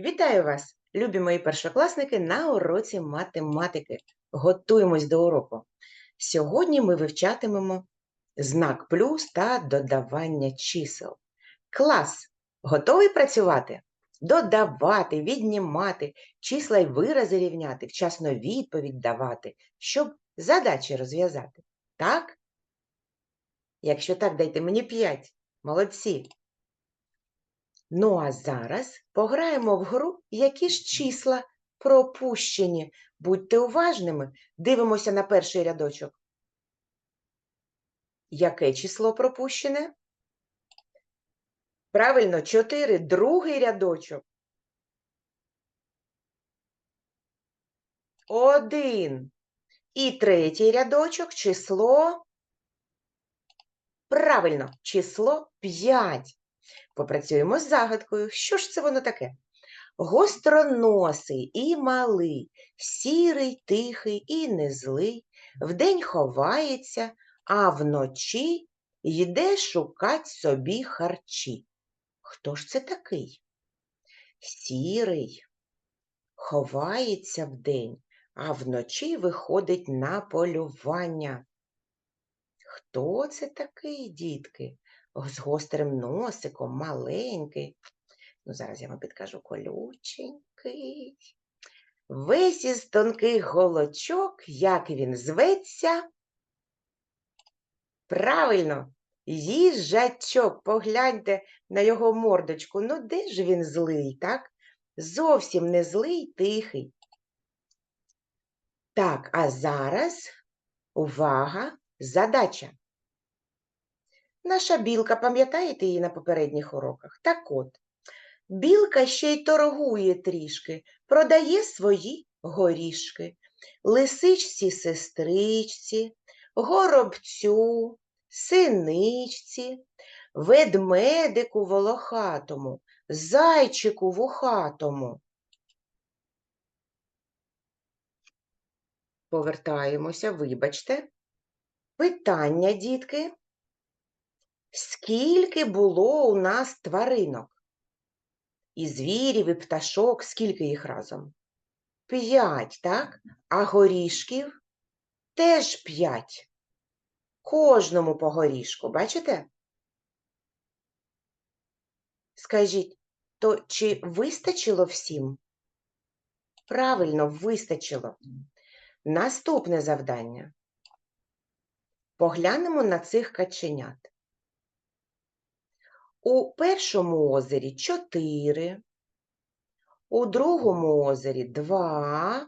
Вітаю вас, любі мої першокласники, на уроці математики. Готуємось до уроку. Сьогодні ми вивчатимемо знак плюс та додавання чисел. Клас! Готовий працювати? Додавати, віднімати, числа й вирази рівняти, вчасно відповідь давати, щоб задачі розв'язати. Так? Якщо так, дайте мені 5. Молодці. Ну а зараз пограємо в гру, які ж числа пропущені. Будьте уважними, дивимося на перший рядочок. Яке число пропущене? Правильно, 4, другий рядочок. Один. І третій рядочок число. Правильно, число 5. Попрацюємо з загадкою. Що ж це воно таке? Гостроносий і малий, сірий, тихий і незлий, вдень ховається, а вночі йде шукать собі харчі. Хто ж це такий? Сірий, ховається вдень, а вночі виходить на полювання. Хто це такий, дітки? З гострим носиком, маленький. Ну, зараз я вам підкажу колюченький. Весь із тонких голочок, як він зветься. Правильно, їжачок, погляньте на його мордочку. Ну, де ж він злий, так? Зовсім не злий, тихий. Так, а зараз увага, задача. Наша білка, пам'ятаєте її на попередніх уроках? Так от, білка ще й торгує трішки, продає свої горішки, лисичці сестричці, горобцю, синичці, ведмедику волохатому, зайчику вухатому. Повертаємося, вибачте. Питання, дітки. Скільки було у нас тваринок? І звірів, і пташок, скільки їх разом? П'ять, так? А горішків теж п'ять. Кожному по горішку, бачите? Скажіть, то чи вистачило всім? Правильно, вистачило. Наступне завдання. Поглянемо на цих каченят. У першому озері 4, у другому озері 2,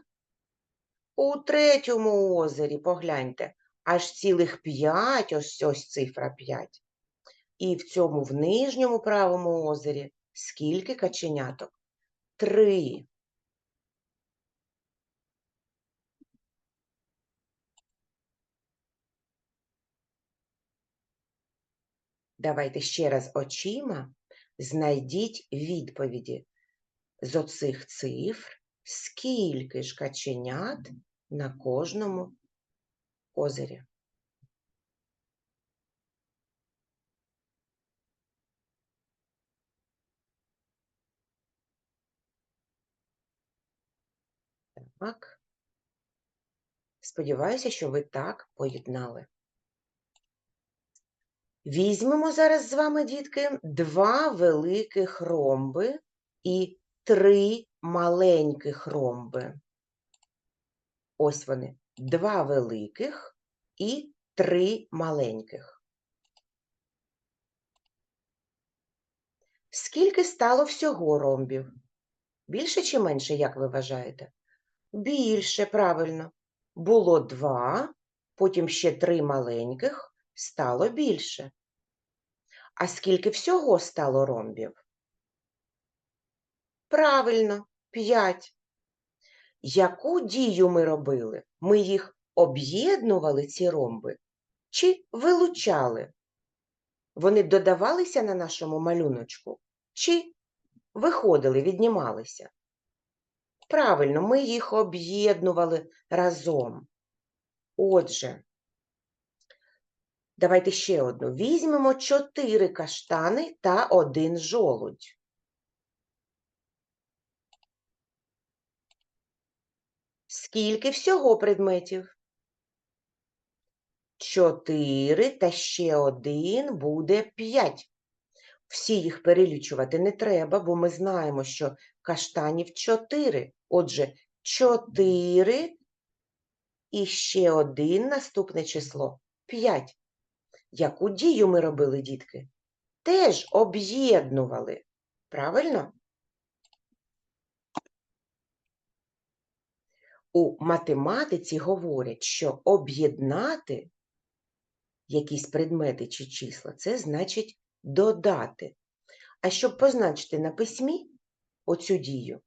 у третьому озері, погляньте, аж цілих 5, ось ось цифра 5. І в цьому в нижньому правому озері скільки каченяток? 3. Давайте ще раз очима знайдіть відповіді з оцих цифр, скільки ж каченят на кожному озері. Так. Сподіваюся, що ви так поєднали. Візьмемо зараз з вами, дітки, два великих ромби і три маленьких ромби. Ось вони, два великих і три маленьких. Скільки стало всього ромбів? Більше чи менше, як ви вважаєте? Більше, правильно. Було два, потім ще три маленьких стало більше. А скільки всього стало ромбів? Правильно, п'ять. Яку дію ми робили? Ми їх об'єднували, ці ромби, чи вилучали? Вони додавалися на нашому малюночку, чи виходили, віднімалися? Правильно, ми їх об'єднували разом. Отже, Давайте ще одну. Візьмемо чотири каштани та один жолудь. Скільки всього предметів? Чотири та ще один буде п'ять. Всі їх перелічувати не треба, бо ми знаємо, що каштанів чотири. Отже, чотири і ще один наступне число п'ять. Яку дію ми робили, дітки? Теж об'єднували. Правильно? У математиці говорять, що об'єднати якісь предмети чи числа, це значить додати. А щоб позначити на письмі оцю дію,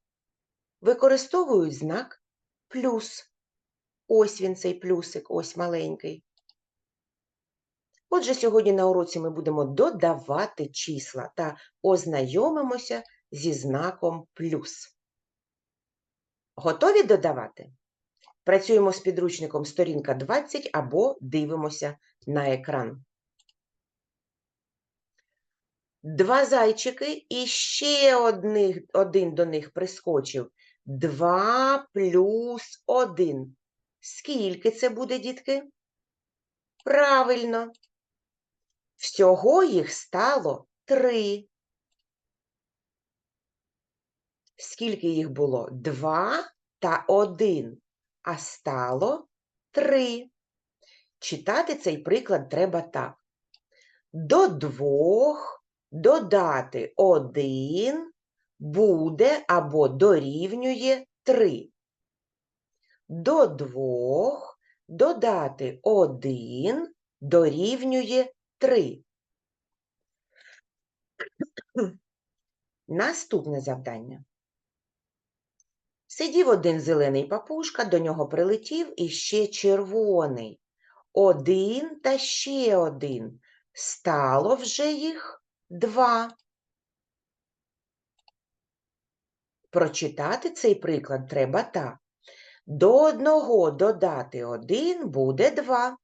використовують знак плюс. Ось він цей плюсик, ось маленький. Отже, сьогодні на уроці ми будемо додавати числа та ознайомимося зі знаком плюс. Готові додавати? Працюємо з підручником сторінка 20 або дивимося на екран. Два зайчики і ще одних, один до них прискочив. Два плюс один. Скільки це буде, дітки? Правильно. Всього їх стало три. Скільки їх було? Два та один, а стало три. Читати цей приклад треба так. До двох додати один буде або дорівнює три. До двох додати один дорівнює три. Наступне завдання. Сидів один зелений папушка, до нього прилетів іще червоний. Один та ще один. Стало вже їх два. Прочитати цей приклад треба так. До одного додати один буде два,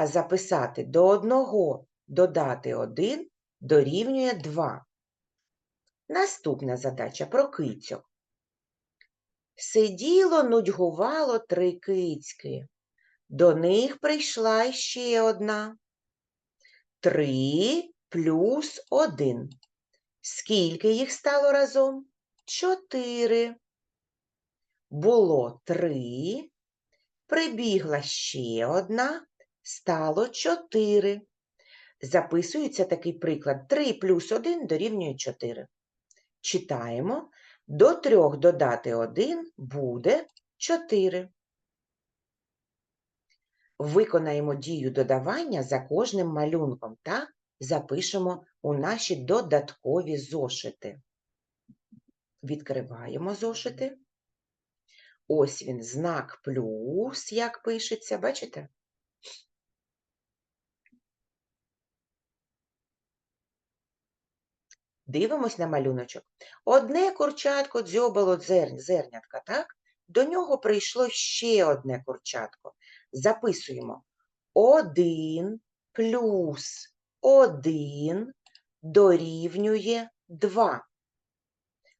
а записати до одного додати один дорівнює два. Наступна задача про кицьок. Сиділо, нудьгувало три кицьки. До них прийшла ще одна. Три плюс один. Скільки їх стало разом? Чотири. Було три. Прибігла ще одна. Стало чотири. Записується такий приклад. 3 плюс 1 дорівнює 4. Читаємо. До 3 додати 1 буде 4. Виконаємо дію додавання за кожним малюнком та запишемо у наші додаткові зошити. Відкриваємо зошити. Ось він, знак плюс, як пишеться, бачите? Дивимось на малюночок. Одне курчатко дзьобало зер... зернятка, так? До нього прийшло ще одне курчатко. Записуємо. Один плюс один дорівнює два.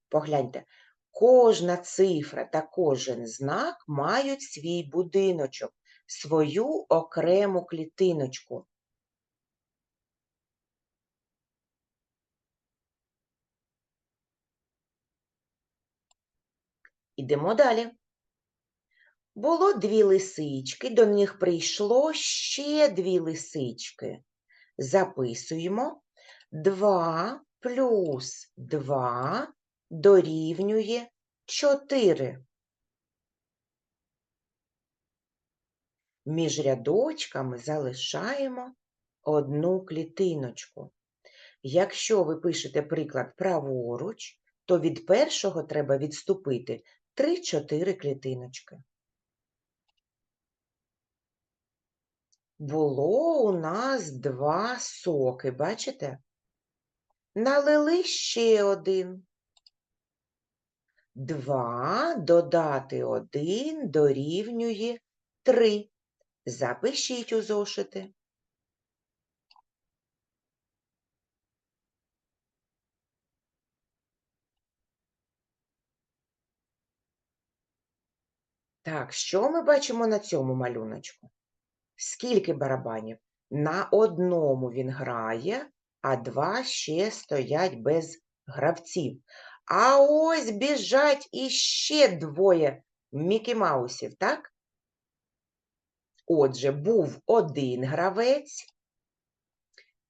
Погляньте, кожна цифра та кожен знак мають свій будиночок, свою окрему клітиночку. Ідемо далі. Було дві лисички, до них прийшло ще дві лисички. Записуємо 2 плюс 2 дорівнює 4. Між рядочками залишаємо одну клітиночку. Якщо ви пишете приклад праворуч, то від першого треба відступити 3-4 клітиночки. Було у нас два соки, бачите? Налили ще один. Два додати один дорівнює три. Запишіть у зошити. Так, що ми бачимо на цьому малюночку? Скільки барабанів? На одному він грає, а два ще стоять без гравців. А ось біжать іще двоє Мікі Маусів, так? Отже, був один гравець,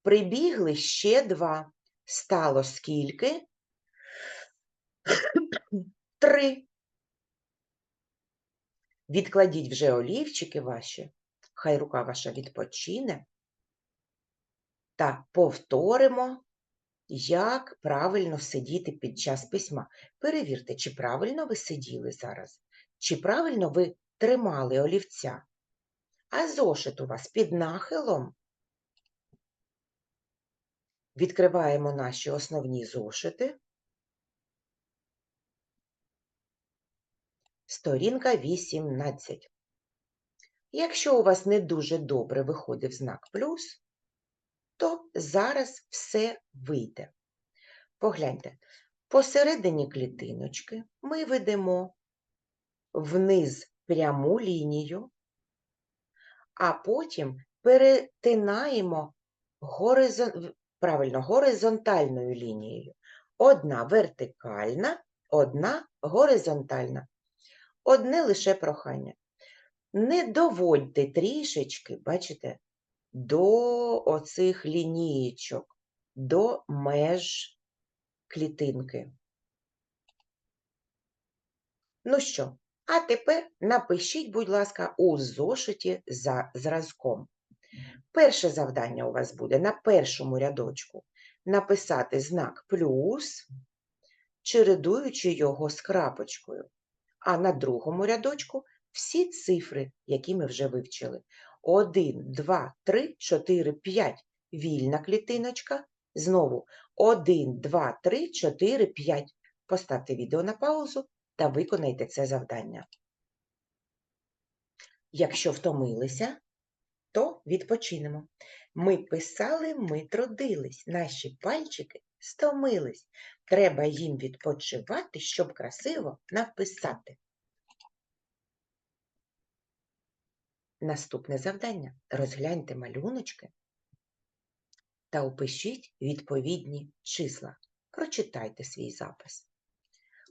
прибігли ще два. Стало скільки? Три. Відкладіть вже олівчики ваші, хай рука ваша відпочине. Та повторимо, як правильно сидіти під час письма. Перевірте, чи правильно ви сиділи зараз, чи правильно ви тримали олівця. А зошит у вас під нахилом. Відкриваємо наші основні зошити. Сторінка 18. Якщо у вас не дуже добре виходив знак плюс, то зараз все вийде. Погляньте, посередині клітиночки ми ведемо вниз пряму лінію, а потім перетинаємо горизон... правильно, горизонтальною лінією. Одна вертикальна, одна горизонтальна. Одне лише прохання. Не доводьте трішечки, бачите, до оцих лінієчок, до меж клітинки. Ну що, а тепер напишіть, будь ласка, у зошиті за зразком. Перше завдання у вас буде на першому рядочку написати знак плюс, чередуючи його з крапочкою, а на другому рядочку всі цифри, які ми вже вивчили. 1, 2, 3, 4, 5 вільна клітиночка. Знову 1, 2, 3, 4, 5. Поставте відео на паузу та виконайте це завдання. Якщо втомилися, то відпочинемо. Ми писали, ми трудились, наші пальчики стомились. Треба їм відпочивати, щоб красиво написати. Наступне завдання. Розгляньте малюночки та опишіть відповідні числа. Прочитайте свій запис.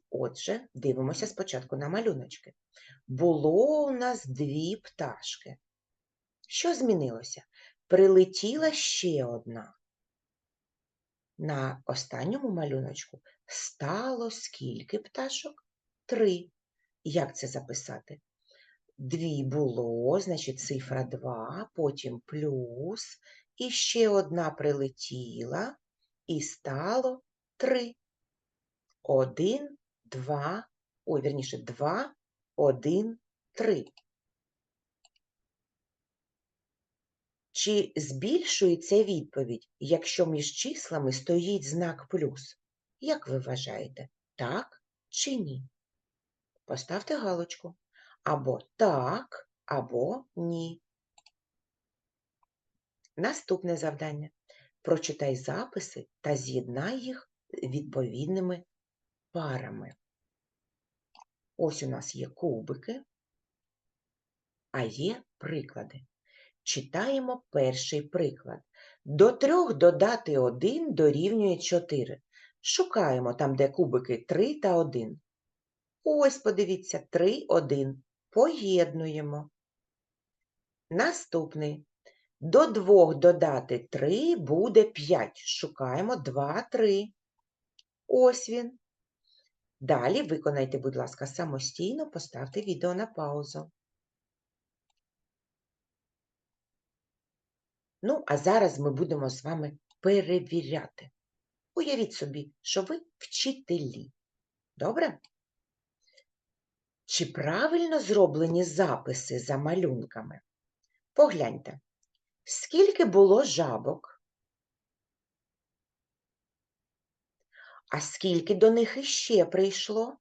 Отже, дивимося спочатку на малюночки. Було у нас дві пташки. Що змінилося? Прилетіла ще одна. На останньому малюночку стало скільки пташок? Три. Як це записати? Дві було, значить цифра 2, потім плюс, і ще одна прилетіла, і стало 3. 1, 2, ой, вірніше, 2, 1, 3. Чи збільшується відповідь, якщо між числами стоїть знак плюс? Як ви вважаєте, так чи ні? Поставте галочку. Або так, або ні. Наступне завдання. Прочитай записи та з'єднай їх відповідними парами. Ось у нас є кубики, а є приклади. Читаємо перший приклад. До трьох додати 1 дорівнює 4. Шукаємо там, де кубики 3 та 1. Ось, подивіться, 3, 1. Поєднуємо. Наступний. До 2 додати 3 буде 5. Шукаємо 2, 3. Ось він. Далі виконайте, будь ласка, самостійно, поставте відео на паузу. Ну, а зараз ми будемо з вами перевіряти. Уявіть собі, що ви вчителі. Добре? Чи правильно зроблені записи за малюнками? Погляньте, скільки було жабок, а скільки до них іще прийшло?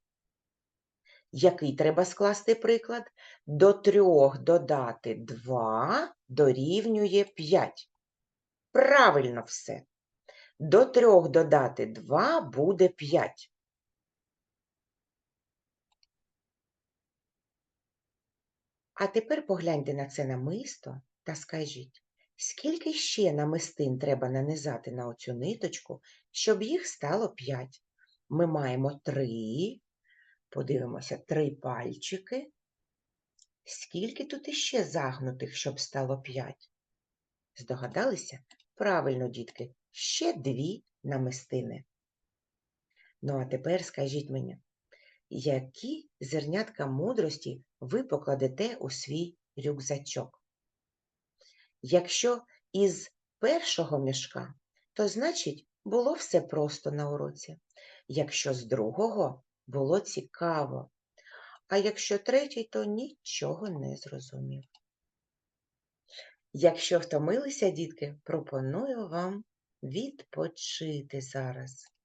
Який треба скласти приклад? До трьох додати 2 дорівнює 5. Правильно все. До трьох додати 2 буде 5. А тепер погляньте на це намисто та скажіть, скільки ще намистин треба нанизати на оцю ниточку, щоб їх стало 5? Ми маємо 3, подивимося, 3 пальчики. Скільки тут іще загнутих, щоб стало 5? Здогадалися? Правильно, дітки, ще дві намистини. Ну, а тепер скажіть мені, які зернятка мудрості ви покладете у свій рюкзачок? Якщо із першого мішка, то значить було все просто на уроці. Якщо з другого було цікаво, а якщо третій, то нічого не зрозумів. Якщо втомилися, дітки, пропоную вам відпочити зараз.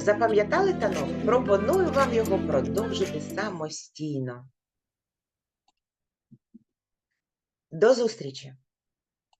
Запам'ятали танок? Пропоную вам його продовжити самостійно. До зустрічі!